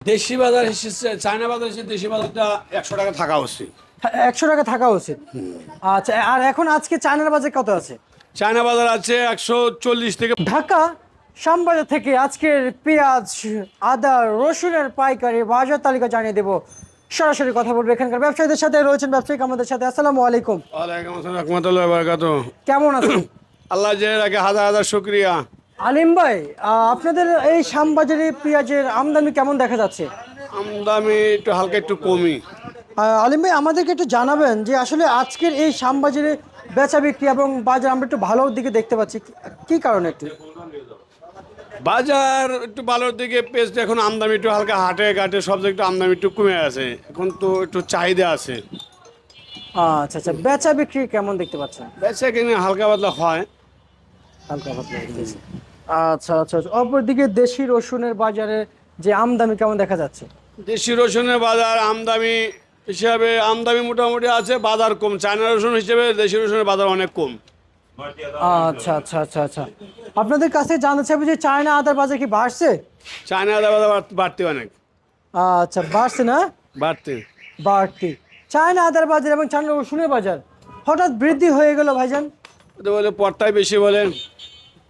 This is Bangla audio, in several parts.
দেশি বাজার এসেছে চায়না বাজার এসে দেশি বাজারটা একশো টাকা থাকা উচিত। একশো টাকা থাকা উচিত। আচ্ছা আর এখন আজকে চায়নার বাজার কত আছে? চায়না বাজার আছে একশো চল্লিশ থেকে ঢাকা শ্যামবাজার থেকে আজকের পেঁয়াজ আদা রসুনের পাইকারি বাজার তালিকা জানিয়ে দেব। সরাসরি কথা বলব এখানকার ব্যবসায়ীদের সাথে রয়েছেন ব্যবসায়িক আমাদের সাথে আসসালামু আলাইকুম। ওয়ালাইকুম আসসালাম রহমতুল্লাহ বারকাত কেমন আছেন? আল্লাহ যে রাখে হাজার হাজার শুক্রিয়া। আলিম ভাই আপনাদের এই শ্যামবাজারে পেঁয়াজের আমদানি কেমন দেখা যাচ্ছে? আমদানি একটু হালকা একটু কমই। আলিম ভাই আমাদেরকে একটু জানাবেন যে আসলে আজকের এই শ্যামবাজারে বেচা বিক্রি এবং বাজার আমরা একটু ভালোর দিকে দেখতে পাচ্ছি। কি- কারণে একটু? বাজার একটু ভালোর দিকে পেঁয়াজটা এখন আমদামি একটু হালকা হাটে ঘাটে সব একটু আমদামি একটু কমে আছে। এখন তো একটু চাহিদা আছে। আচ্ছা আচ্ছা বেচা বিক্রি কেমন দেখতে পাচ্ছেন? বেচা কিনে হালকা পাতলা হয়। হালকা পাতলা। আচ্ছা আচ্ছা আচ্ছা। অপরদিকে দেশি রসুনের বাজারে যে আমদানি কেমন দেখা যাচ্ছে? দেশি রসুনের বাজার আমদামি হিসাবে আমদামি মোটামুটি আছে বাজার কম। চায়না রসুন হিসেবে দেশি রসুনের বাজার অনেক কম। আচ্ছা আচ্ছা আচ্ছা আচ্ছা। আপনাদের কাছে জানতে চাইব যে চায়না আদার বাজার কি বাড়ছে? চায়না আদার বাজার বাড়- বাড়তে অনেক। আচ্ছা বাড়ছে না? বাড়তে। বাড়তি। চায়না আদার বাজার এবং চায়না রসুনের বাজার হঠাৎ বৃদ্ধি হয়ে গেল ভাইজান? বলে পড়তাই বেশি বলে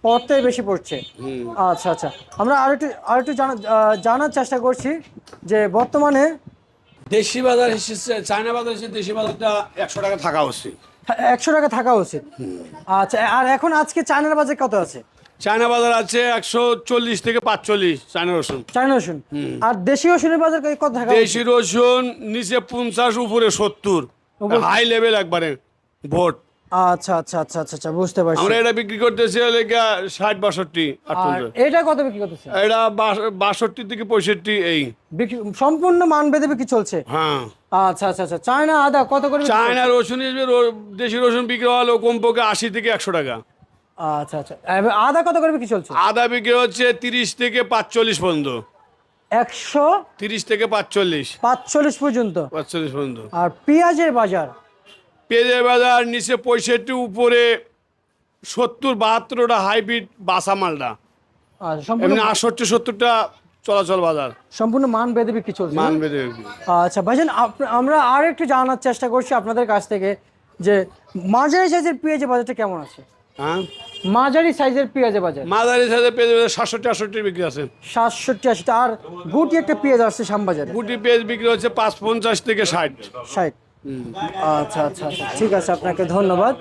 পড়তেই বেশি পড়ছে। আচ্ছা আচ্ছা। আমরা আর একটু আর একটু জানা জানার চেষ্টা করছি যে বর্তমানে দেশি বাজার এসেছে চায়না বাজার এসে দেশি বাজারটা একশো টাকা থাকা উচিত। একশো টাকা থাকা উচিত। আচ্ছা আর এখন আজকে চায়নার বাজার কত আছে? চায়না বাজার আছে একশো চল্লিশ থেকে পাঁচচল্লিশ চায়না রসুন। চায়না রসুন? আর দেশি রসুনের বাজার কত থাকা? দেশি রসুন নিচে পঞ্চাশ উপরে সত্তর। হাই লেভেল একবারে ভোট। আচ্ছা আচ্ছা আচ্ছা আচ্ছা আচ্ছা বুঝতে পারছি। আমরা এটা বিক্রি করতেছি গিয়া ষাট বাষট্টি এটা কত বিক্রি করতেছে? এটা বাষট্টি থেকে পঁয়ষট্টি এই। সম্পূর্ণ মান বেঁধে বিক্রি চলছে? হ্যাঁ। আচ্ছা আচ্ছা আচ্ছা চায়না আদা কত করে চায়না রসুন দেশি রসুন বিক্রি হলো কমপক্ষে আশি থেকে একশো টাকা। আচ্ছা আচ্ছা আদা কত করে বিক্রি চলছে? আদা বিক্রি হচ্ছে তিরিশ থেকে পাঁচচল্লিশ পর্যন্ত। একশো তিরিশ থেকে পাঁচচল্লিশ। পাঁচচল্লিশ পর্যন্ত? পাঁচচল্লিশ পর্যন্ত। আর পেঁয়াজের বাজার? পেঁয়াজের বাজার নিচে পঁয়ষট্টি উপরে সত্তর বাহাত্তরটা হাইব্রিড বাসা মালটা। আচ্ছা, এমনি আটষট্টি সত্তরটা চলাচল বাজার। সম্পূর্ণ মান বেঁধে বিক্রি চলছে মান বেঁধে আচ্ছা ভাইজান আমরা আর একটু জানার চেষ্টা করছি আপনাদের কাছ থেকে যে মাঝারি সাইজের পেঁয়াজের বাজারটা কেমন আছে? হ্যাঁ? মাঝারি সাইজের পেঁয়াজের বাজার। মাঝারি সাইজে পেঁয়াজ বাজার সাতষট্টি আটষট্টি বিক্রি আছে। সাতষট্টি আশিটা আর গুটি একটা পেঁয়াজ আসছে শ্যামবাজারে। গুটি পেঁয়াজ বিক্রি হচ্ছে পাঁচ পঞ্চাশ থেকে ষাট। ষাট। আচ্ছা আচ্ছা আচ্ছা। ঠিক আছে, আপনাকে ধন্যবাদ।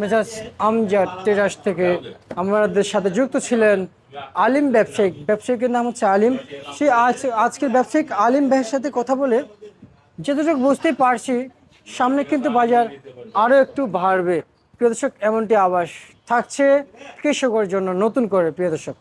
মেজাজ আমজাদ টেরাস থেকে আমাদের সাথে যুক্ত ছিলেন আলিম ব্যবসায়িক। ব্যবসায়িকের নাম হচ্ছে আলিম। সে আজ, আজকের ব্যবসায়িক আলিম ভাইয়ের সাথে কথা বলে যতটুকু বুঝতেই পারছি, সামনে কিন্তু বাজার আরও একটু বাড়বে। প্রিয় দর্শক, এমনটি আবাস থাকছে কৃষকের জন্য নতুন করে, প্রিয় দর্শক।